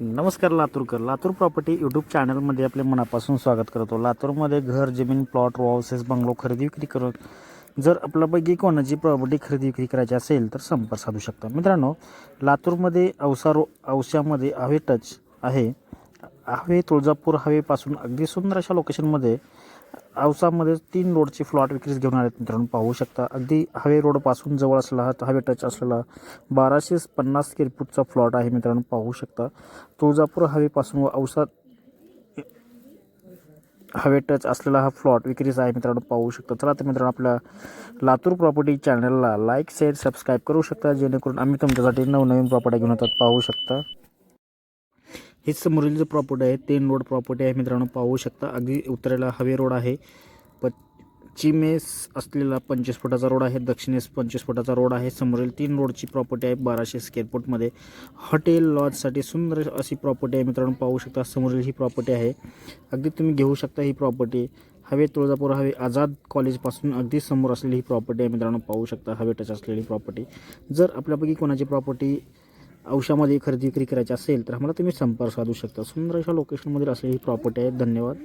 नमस्कार Laturkar. Latur property YouTube चॅनलमध्ये आपले मनापासून स्वागत करतो लातूरमध्ये घर जमीन प्लॉट वॉसेस हाऊसेस बंगलो खरेदी विक्री करून जर आपल्यापैकी कोणाची प्रॉपर्टी खरेदी विक्री करायची असेल तर संपर्क साधू शकता. मित्रांनो लातूरमध्ये औसा रो औस्यामध्ये हवे टच आहे. हवे तुळजापूर हवेपासून अगदी सुंदर अशा लोकेशनमध्ये औसामध्ये तीन रोडचे फ्लॉट विक्रीस घेऊन आले मित्रांनो. पाहू शकता अगदी हवे रोडपासून जवळ असलेला हा हवे टच असलेला बाराशे पन्नास स्क्वेअर फूटचा फ्लॉट आहे मित्रांनो. पाहू शकता तुळजापूर हवेपासून व औसा हवे टच असलेला हा फ्लॉट विक्रीस आहे मित्रांनो. पाहू शकता चला तर मित्रांनो आपल्या लातूर प्रॉपर्टी चॅनलला लाईक शेअर सबस्क्राईब करू शकता जेणेकरून आम्ही तुमच्यासाठी नवनवीन प्रॉपर्टी घेऊन येतात. पाहू शकता. हे समोरील जे प्रॉपर्टी आहे. तेन रोड प्रॉपर्टी आहे मित्रांनो. पाहू शकता. अगदी उत्तरेला हवे रोड आहे. पश्चिमेस असलेला पंचवीस फुटाचा रोड आहे. दक्षिणेस पंचवीस फुटाचा रोड आहे. समोरील तीन रोडची प्रॉपर्टी आहे बाराशे स्क्वेअर फूटमध्ये हॉटेल लॉजसाठी सुंदर अशी प्रॉपर्टी आहे मित्रांनो. पाहू शकता समोरील ही प्रॉपर्टी आहे. अगदी तुम्ही घेऊ शकता ही प्रॉपर्टी हवे तुळजापूर हवे आझाद कॉलेजपासून अगदी समोर असलेली ही प्रॉपर्टी आहे मित्रांनो. पाहू शकता हवे टच असलेली प्रॉपर्टी जर आपल्यापैकी कोणाची प्रॉपर्टी औषधामध्ये खरेदी विक्री करायची असेल तर आम्हाला तुम्ही संपर्क साधू शकता. सुंदर अशा लोकेशनमध्ये असलेली ही प्रॉपर्टी आहे. धन्यवाद.